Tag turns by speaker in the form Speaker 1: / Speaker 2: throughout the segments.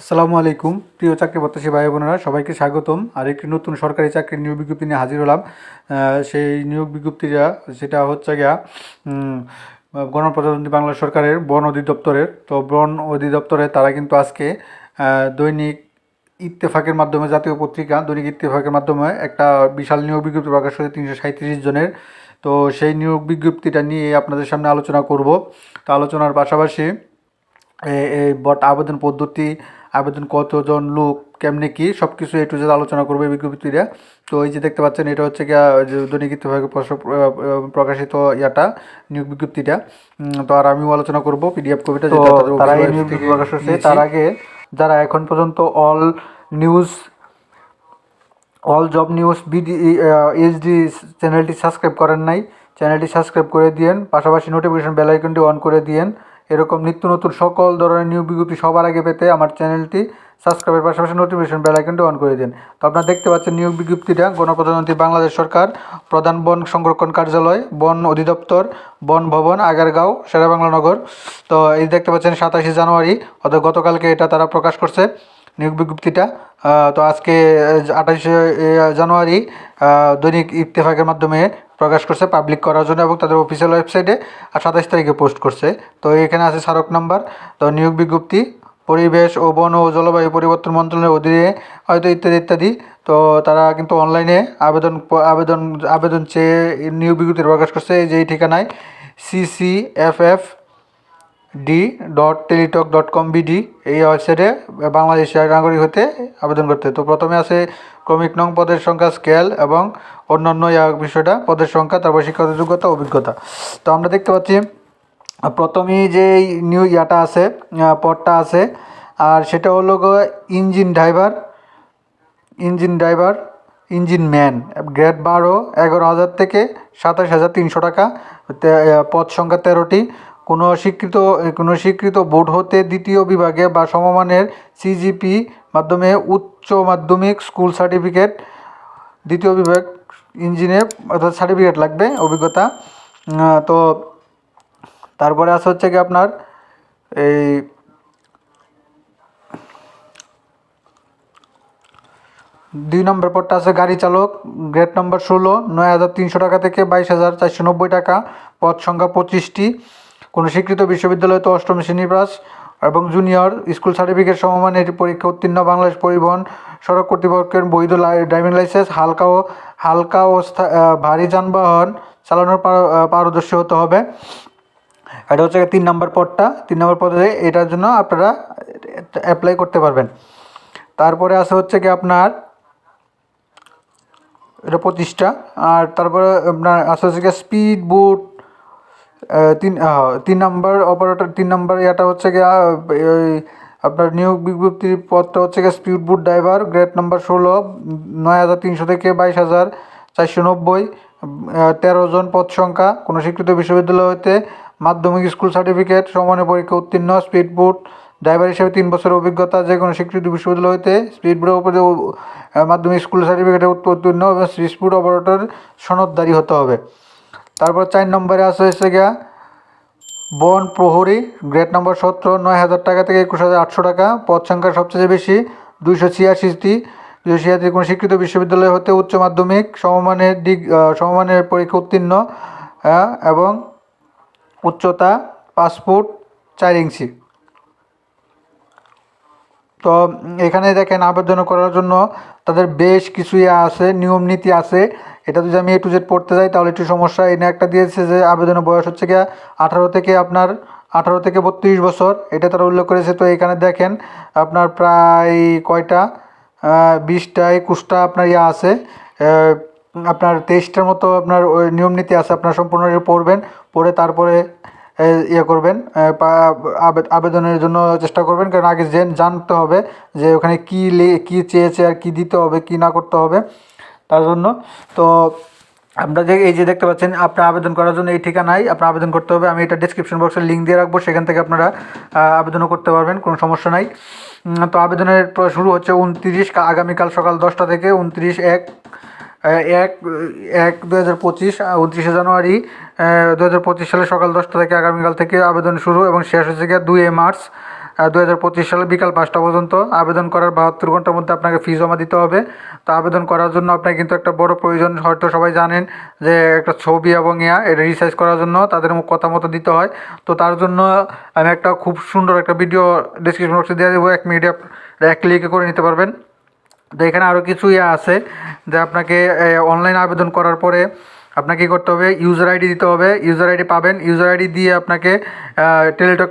Speaker 1: আসসালামু আলাইকুম। প্রিয় চাকরি প্রত্যাশী ভাই বোনেরা, সবাইকে স্বাগতম। আর একটি নতুন সরকারি চাকরির নিয়োগ বিজ্ঞপ্তি নিয়ে হাজির হলাম। সেই নিয়োগ বিজ্ঞপ্তিটা, সেটা হচ্ছে গিয়া গণপ্রজাতন্ত্রী বাংলা সরকারের বন অধিদপ্তরের। তো বন অধিদপ্তরে তারা কিন্তু আজকে দৈনিক ইত্তেফাকের মাধ্যমে, জাতীয় পত্রিকা, দৈনিক ইত্তেফাকের মাধ্যমে একটা বিশাল নিয়োগ বিজ্ঞপ্তি প্রকাশ করে তিনশো সাঁত্রিশ জনের। তো সেই নিয়োগ বিজ্ঞপ্তিটা নিয়ে আপনাদের সামনে আলোচনা করব। তো আলোচনার পাশাপাশি এই বট আবেদন পদ্ধতি আবেদন কতজন লোক কেমনে কি সব কিছু এ টু জেড আলোচনা করবে বিজ্ঞপ্তিটা তো এই যে দেখতে পাচ্ছেন এটা হচ্ছে গিয়া দৈনিক ইত্তেফাকে প্রকাশিত ইয়াটা নিয়োগ বিজ্ঞপ্তিটা। তো আর আমিও আলোচনা করব পিডিএফ কপিটা
Speaker 2: তারা এই নিয়োগ প্রকাশ
Speaker 1: নিয়েছি।
Speaker 2: তার আগে যারা এখন পর্যন্ত all news all job news BD HD চ্যানেলটি সাবস্ক্রাইব করেন নাই চ্যানেলটি সাবস্ক্রাইব করে দিয়েন পাশাপাশি নোটিফিকেশন বেল আইকনটি অন করে দিয়েন। এরকম নিত্য নতুন সকল ধরনের নিউ বিজ্ঞপ্তি সবার আগে পেতে আমার চ্যানেলটি সাবস্ক্রাইবের পাশাপাশি নোটিফিকেশন বেল আইকনটি অন করে দিন। তো আপনারা দেখতে পাচ্ছেন নিয়োগ বিজ্ঞপ্তিটা। গণপ্রজাতন্ত্রী বাংলাদেশ সরকার, প্রধান বন সংরক্ষণ কার্যালয়, বন অধিদপ্তর, বন ভবন, আগারগাঁও শেরেবাংলা নগর। তো এই দেখতে পাচ্ছেন সাতাশে জানুয়ারি, অর্থাৎ গতকালকে এটা তারা প্রকাশ করছে। নিয়োগ বিজ্ঞপ্তিটা। তো আজকে আঠাশে জানুয়ারি দৈনিক ইত্তেফাকের মাধ্যমে প্রকাশ করছে পাবলিক করার জন্য এবং তাদের অফিসিয়াল ওয়েবসাইটে আর সাতাশ তারিখে পোস্ট করছে। তো এখানে আছে স্মারক নাম্বার তো নিয়োগ বিজ্ঞপ্তি, পরিবেশ ও বন ও জলবায়ু পরিবর্তন মন্ত্রণালয়ের অধীনে হয়তো ইত্যাদি ইত্যাদি। তো তারা কিন্তু অনলাইনে আবেদন আবেদন আবেদন চেয়ে নিয়োগ বিজ্ঞপ্তি প্রকাশ করছে। এই যে এই ঠিকানায় CC F F D dot Teletalk dot com BD এই ওয়েবসাইটে বাংলাদেশের নাগরিক হতে আবেদন করতে তো প্রথমে আছে ক্রমিক নং পদের সংখ্যা স্কেল এবং অন্যান্য বিষয়টা, পদের সংখ্যা, তারপর শিক্ষাগত যোগ্যতা, অভিজ্ঞতা। তো আমরা দেখতে পাচ্ছি, প্রথমেই যে নিউ ইয়াটা আছে পদটা আছে, আর সেটা হলো engine driver engine driver engine man grade বারো, এগারো হাজার থেকে সাতাশ হাজার তিনশো টাকা পদ সংখ্যা তেরোটি কোনো স্বীকৃত কোনো স্বীকৃত বোর্ড হতে দ্বিতীয় বিভাগে বা সমমানের সিজিপি মাধ্যমে উচ্চ মাধ্যমিক স্কুল সার্টিফিকেট, দ্বিতীয় বিভাগ ইঞ্জিনে অর্থাৎ সার্টিফিকেট লাগবে, অভিজ্ঞতা। তো তারপরে আছে হচ্ছে কি আপনার এই দুই নম্বর পদটা আছে গাড়ি চালক গ্রেড নম্বর ষোলো, নয় হাজার তিনশো টাকা থেকে বাইশ হাজার চারশো নব্বই টাকা, পদ সংখ্যা পঁচিশটি। কোনো স্বীকৃত বিশ্ববিদ্যালয় তো অষ্টম শ্রেণি পাস এবং জুনিয়র স্কুল সার্টিফিকেট সমমানের পরীক্ষা উত্তীর্ণ বাংলাদেশ পরিবহন সড়ক কর্তৃপক্ষের বৈধ ড্রাইভিং লাইসেন্স, হালকা ও হালকা ও ভারী যানবাহন চালানোর পারদর্শী হতে হবে। এটা হচ্ছে তিন নম্বর পদটা। তিন নম্বর পদে এটার জন্য আপনারা অ্যাপ্লাই করতে পারবেন। তারপরে আছে হচ্ছে কি আপনার এটা পঁচিশটা আর তারপরে আপনার আছে হচ্ছে গিয়ে স্পিড বুট তিন তিন নম্বর অপারেটর তিন নম্বর ইয়াটা হচ্ছে গিয়ে এই আপনার নিয়োগ বিজ্ঞপ্তির পদটা হচ্ছে গিয়ে speed boat driver grade number ষোলো, নয় হাজার তিনশো থেকে বাইশ হাজার চারশো নব্বই তেরো জন পদ সংখ্যা, কোনো স্বীকৃত বিশ্ববিদ্যালয় হতে মাধ্যমিক স্কুল সার্টিফিকেট সমানের পরীক্ষা উত্তীর্ণ স্পিড বুট ড্রাইভার হিসেবে তিন বছরের অভিজ্ঞতা, যে কোনো স্বীকৃত বিশ্ববিদ্যালয় হতে স্পিড বুটের উপরে মাধ্যমিক স্কুল সার্টিফিকেটে উত্তীর্ণ এবং স্পিড অপারেটর সনদদারি হতে হবে। তারপর চার নম্বরে আছে হচ্ছে গিয়া বন প্রহরী গ্রেড নম্বর সতেরো নয় হাজার টাকা থেকে একুশ হাজার আটশো টাকা। পদ সংখ্যা সবচেয়ে বেশি দুইশো ছিয়াশিটি দুইশো ছিয়াশি কোনো শিক্ষিত বিশ্ববিদ্যালয় হতে উচ্চ মাধ্যমিক সমমানের ডিগ সমমানের পরীক্ষা উত্তীর্ণ হ্যাঁ, এবং উচ্চতা পাসপোর্ট চার ইঞ্চি। তো এখানে দেখেন আবেদন করার জন্য তাদের বেশ কিছু ইয়ে আছে নিয়ম নীতি আছে। এটা যদি আমি এ টু জেড পড়তে যাই তাহলে একটু সমস্যা। এনে একটা দিয়েছে যে আবেদনের বয়স হচ্ছে গিয়া আঠারো থেকে আপনার আঠারো থেকে বত্রিশ বছর। এটা তারা উল্লেখ করেছে। তো এখানে দেখেন আপনার প্রায় কয়টা? আহ, বিশটা একুশটা আপনার ইয়ে আছে। আপনার তেইশটার মতো আপনার নিয়ম নীতি আছে। আপনার সম্পূর্ণ পড়বেন। পড়ে তারপরে ইয়ে করবেন আবেদনের জন্য চেষ্টা করবেন। কারণ আগে জেন, জানতে হবে যে ওখানে কী লে, কী চেয়েছে আর কী দিতে হবে, কী না করতে হবে। তার জন্য তো আপনারা যে, এই যে দেখতে পাচ্ছেন, আপনার আবেদন করার জন্য এই ঠিকানায় আপনার আবেদন করতে হবে। আমি এটা ডিসক্রিপশন বক্সে লিঙ্ক দিয়ে রাখব, সেখান থেকে আপনারা আবেদনও করতে পারবেন, কোনো সমস্যা নাই। তো আবেদনের শুরু হচ্ছে উনত্রিশ আগামীকাল সকাল দশটা থেকে উনত্রিশ এক এক এক দু হাজার পঁচিশ, উনত্রিশে জানুয়ারি দু হাজার পঁচিশ সালে সকাল দশটা থেকে আগামীকাল থেকে আবেদন শুরু এবং শেষ হচ্ছে গিয়ে দুই মার্চ দু হাজার পঁচিশ সালে বিকাল পাঁচটা পর্যন্ত আবেদন করার বাহাত্তর ঘণ্টার মধ্যে আপনাকে ফি জমা দিতে হবে। তো আবেদন করার জন্য আপনার কিন্তু একটা বড় প্রয়োজন, হয়তো সবাই জানেন যে একটা ছবি এবং ইয়া, এটা রিসার্চ করার জন্য তাদের কথা মতো দিতে হয়। তো তার জন্য আমি একটা খুব সুন্দর একটা ভিডিও ডিসক্রিপশন বক্সে দিয়ে দেবো। এক মিনিটে এক ক্লিকে করে নিতে পারবেন। তো এখানে আরও কিছু ইয়ে আছে যে আপনাকে অনলাইন আবেদন করার পরে আপনাকে কী করতে হবে? ইউজার আইডি দিতে হবে। ইউজার আইডি পাবেন। ইউজার আইডি দিয়ে আপনাকে টেলিটক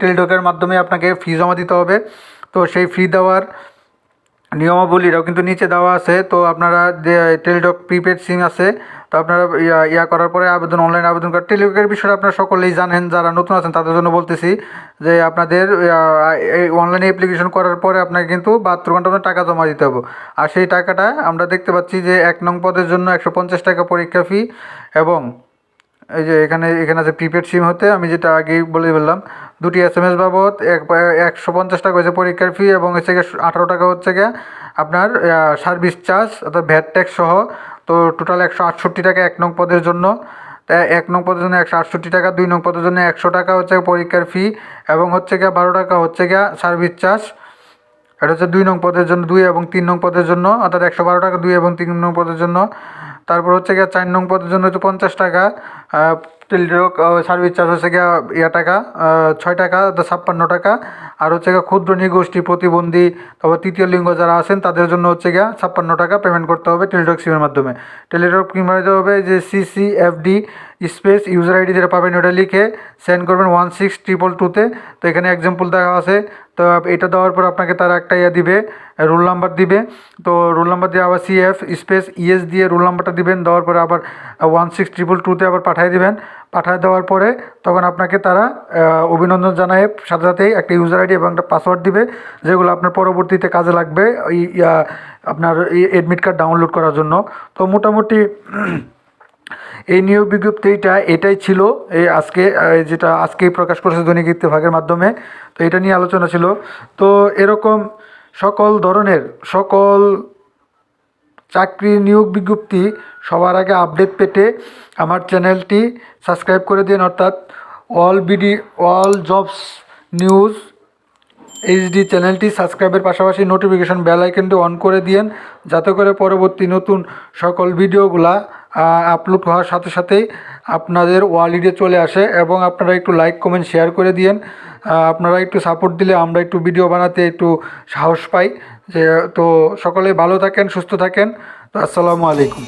Speaker 2: টেলিটকের মাধ্যমে আপনাকে ফি জমা দিতে হবে। তো সেই ফি দেওয়ার নিয়মাবলীরাও কিন্তু নিচে দেওয়া আছে। তো আপনারা যে টেলিটক প্রিপেড সিম আছে, তো আপনারা ইয়া করার পরে আবেদন, অনলাইন আবেদন করার টেলিটকের বিষয়ে আপনারা সকলেই জানেন, যারা নতুন আছেন তাদের জন্য বলতেছি যে, আপনাদের এই অনলাইনে অ্যাপ্লিকেশন করার পরে আপনাকে কিন্তু বাহাত্তর ঘণ্টা মধ্যে টাকা জমা দিতে হবে। আর সেই টাকাটা আমরা দেখতে পাচ্ছি যে, এক নং পদের জন্য একশো পঞ্চাশ টাকা পরীক্ষা ফি এবং এই যে এখানে এখানে আছে প্রিপেড সিম হতে, আমি যেটা আগেই বলে বললাম দুটি এস এম এস বাবদ, এক, একশো পঞ্চাশ টাকা হয়েছে পরীক্ষার ফি এবং হচ্ছে গিয়ে আঠারো টাকা হচ্ছে গিয়ে আপনার সার্ভিস চার্জ অর্থাৎ ভ্যাট ট্যাক্স সহ, তো টোটাল একশো আটষট্টি টাকা এক নং পদের জন্য। এক নং পদের জন্য একশো আটষট্টি টাকা, দুই নং পদের জন্য একশো টাকা হচ্ছে পরীক্ষার ফি এবং হচ্ছে গিয়ে বারো টাকা হচ্ছে গিয়ে সার্ভিস চার্জ এটা হচ্ছে দুই নং পদের জন্য দুই এবং তিন নং পদের জন্য, অর্থাৎ একশো বারো টাকা দুই এবং তিন নং পদের জন্য। তারপর হচ্ছে গিয়ে চার নং পদের জন্য হচ্ছে পঞ্চাশ টাকা। টেলিটক সার্ভিস চার্জ হচ্ছে গিয়া ইয়া টাকা ছয় টাকা ছাপ্পান্ন টাকা। আর হচ্ছে গিয়ে ক্ষুদ্র নিগোষ্ঠী, প্রতিবন্ধী, তারপর তৃতীয় লিঙ্গ যারা আছেন, তাদের জন্য হচ্ছে গিয়ে ছাপ্পান্ন টাকা পেমেন্ট করতে হবে টেলিটক সিমের মাধ্যমে। টেলিটক সিমের দিতে হবে? যে সিসিএফডি স্পেস ইউজার আইডি যেটা পাবেন, ওটা লিখে সেন্ড করবেন ওয়ান সিক্স ট্রিপল টুতে তো। এখানে এক্সাম্পল দেওয়া আছে। তো এটা দেওয়ার পর আপনাকে তারা একটা ইয়ে দিবে রোল নাম্বার দিবে। তো রোল নাম্বার দিয়ে আবার সিএফ স্পেস ইএস দিয়ে রোল নাম্বারটা দিবেন। দেওয়ার পরে আবার ওয়ান সিক্স ট্রিপল টুতে আবার পাঠিয়ে দিবেন। পাঠিয়ে দেওয়ার পরে তখন আপনাকে তারা অভিনন্দন জানায় সাথে সাথেই একটা ইউজার আইডি এবং একটা পাসওয়ার্ড দিবে, যেগুলো আপনার পরবর্তীতে কাজে লাগবে ওই আপনার এই অ্যাডমিট কার্ড ডাউনলোড করার জন্য। তো মোটামুটি এই নিয়োগ বিজ্ঞপ্তিটা এটাই ছিল। এই আজকে যেটা আজকেই প্রকাশ করেছে দৈনিক ইত্তেফাকের মাধ্যমে। তো এটা নিয়ে আলোচনা ছিল। তো এরকম সকল ধরনের, সকল চাকরি নিয়োগ বিজ্ঞপ্তি সবার আগে আপডেট পেতে আমার চ্যানেলটি সাবস্ক্রাইব করে দিন, অর্থাৎ all BD all jobs news HD চ্যানেলটি সাবস্ক্রাইবের পাশাপাশি নোটিফিকেশন বেল আইকনটি অন করে দিয়েন, যাতে করে পরবর্তী নতুন সকল ভিডিওগুলা আপলোড হওয়ার সাথে সাথেই আপনাদের ওয়ালিডে চলে আসে এবং আপনারা একটু লাইক কমেন্ট শেয়ার করে দিয়েন। আপনারা একটু সাপোর্ট দিলে আমরা একটু ভিডিও বানাতে একটু সাহস পাই। যে তো সকলে ভালো থাকেন সুস্থ থাকেন। তো আসসালামু আলাইকুম।